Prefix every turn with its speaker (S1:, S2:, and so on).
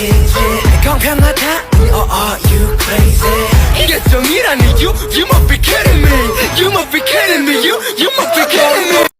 S1: is it? 평평하다? Or are you crazy? 이게 정이라니 you? You must be kidding me You must be kidding me You, you must be kidding me